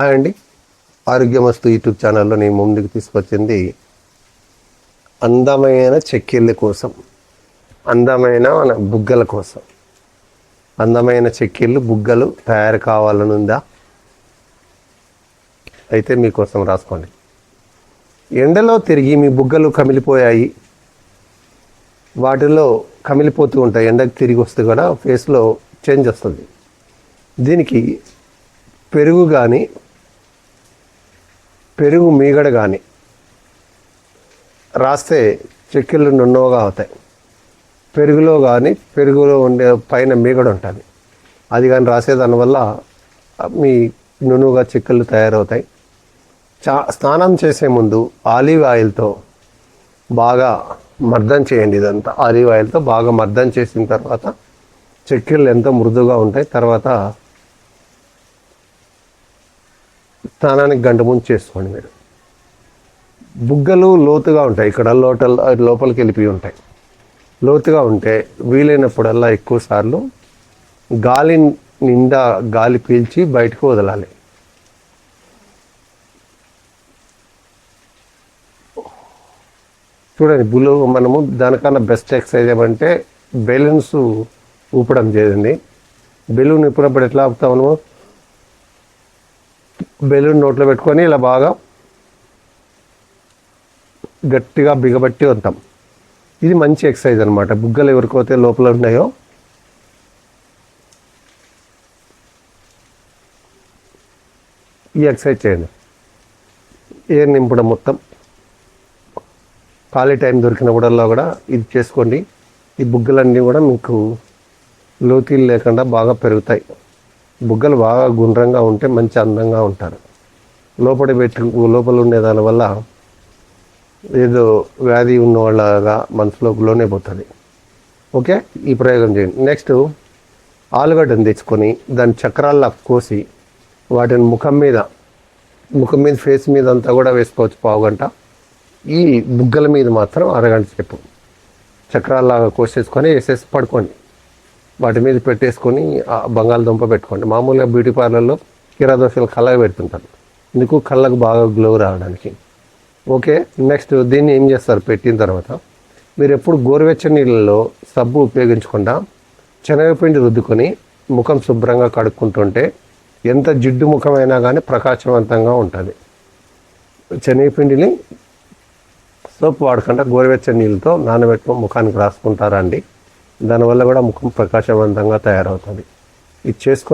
Hi అండి. ఆరోగ్యమస్తు YouTube ఛానల్లో నేను ముందుకు తీసుకొచ్చింది అందమైన చెక్కిళ్ళ కోసం అందమైన మన బుగ్గల కోసం. అందమైన చెక్కిళ్ళు బుగ్గలు తయారు కావాలని ఉందా అయితే మీకోసం రాసుకోండి. ఎండలో తిరిగి మీ బుగ్గలు కమిలిపోయాయి. వాటిలో కమిలిపోతూ ఉంటాయి. ఎండకు తిరిగి వస్తే కూడా ఫేస్లో చేంజ్ వస్తుంది. దీనికి పెరుగు కానీ పెరుగు మీగడ కానీ రాస్తే చెక్కిళ్ళు నున్నగా అవుతాయి. పెరుగులో కానీ పెరుగులో ఉండే పైన మీగడ ఉంటుంది. అది కానీ రాసే దానివల్ల మీ నునుగా చెక్కలు తయారవుతాయి. చా స్నానం చేసే ముందు ఆలివ్ ఆయిల్తో బాగా మర్దం చేయండి ఇదంతా. ఆలివ్ ఆయిల్తో బాగా మర్దం చేసిన తర్వాత చెక్కిళ్ళు ఎంతో మృదుగా ఉంటాయి తర్వాత స్నానానికి గంట ముందు చేసుకోండి మీరు. బుగ్గలు లోతుగా ఉంటాయి. ఇక్కడ లోటల్ లోపలికి వెళ్ళిపోయి ఉంటాయి. లోతుగా ఉంటే వీలైనప్పుడల్లా ఎక్కువ సార్లు గాలి నిండా గాలి పీల్చి బయటకు వదలాలి. చూడండి బులు మనము దానికన్నా బెస్ట్ ఎక్సర్సైజ్ ఏమంటే బెలూన్స్ ఊపడం చేయండి బెలూన్ ఇప్పుడప్పుడు ఎట్లా ఆపుతాం మనము? బెలూన్ నోట్లో పెట్టుకొని ఇలా బాగా గట్టిగా బిగబట్టి ఉంటాం ఇది మంచి ఎక్సర్సైజ్ అనమాట బుగ్గలు ఎవరికైతే లోపల ఉన్నాయో ఈ ఎక్సర్సైజ్ చేయండి. ఎయిర్ నింపడం మొత్తం. ఖాళీ టైం దొరికినప్పుడల్లా కూడా ఇది చేసుకోండి. ఈ బుగ్గలన్నీ కూడా మీకు లోతీలు లేకుండా బాగా పెరుగుతాయి. బుగ్గలు బాగా గుండ్రంగా ఉంటే మంచి అందంగా ఉంటారు. లోపల పెట్టు లోపల ఉండే దానివల్ల ఏదో వ్యాధి ఉన్న వాళ్ళగా లోనే పోతుంది. ఓకే? ఈ ప్రయోగం చేయండి. నెక్స్ట్ ఆలుగడ్డను తెచ్చుకొని దాని చక్రాల్లో కోసి వాటిని ముఖం మీద ముఖం మీద ఫేస్ మీద అంతా కూడా వేసుకోవచ్చు పావు గంట. ఈ బుగ్గల మీద మాత్రం అరగంట సేపు చక్రాల్లాగా కోసేసుకొని వేసేసి పడుకోండి. వాటి మీద పెట్టేసుకొని బంగాళదుంప పెట్టుకోండి. మామూలుగా బ్యూటీ పార్లర్లో కీరాదోషాలు కళ్ళకు పెడుతుంటారు. ఇందుకు కళ్ళకు బాగా గ్లో రావడానికి. ఓకే నెక్స్ట్ దీన్ని ఏం చేస్తారు? పెట్టిన తర్వాత మీరు ఎప్పుడు గోరువెచ్చని నీళ్ళలో సబ్బు ఉపయోగించకుండా శనగపిండి రుద్దుకొని ముఖం శుభ్రంగా కడుక్కుంటుంటే ఎంత జిడ్డు ముఖమైనా కానీ ప్రకాశవంతంగా ఉంటుంది. శనగపిండిని సోప్ వాడకుండా గోరువెచ్చని నీళ్ళతో నానబెట్టుకొని ముఖానికి రాసుకుంటారా అండి? దానివల్ల కూడా ముఖం ప్రకాశవంతంగా తయారవుతుంది. ఇది చేసుకొని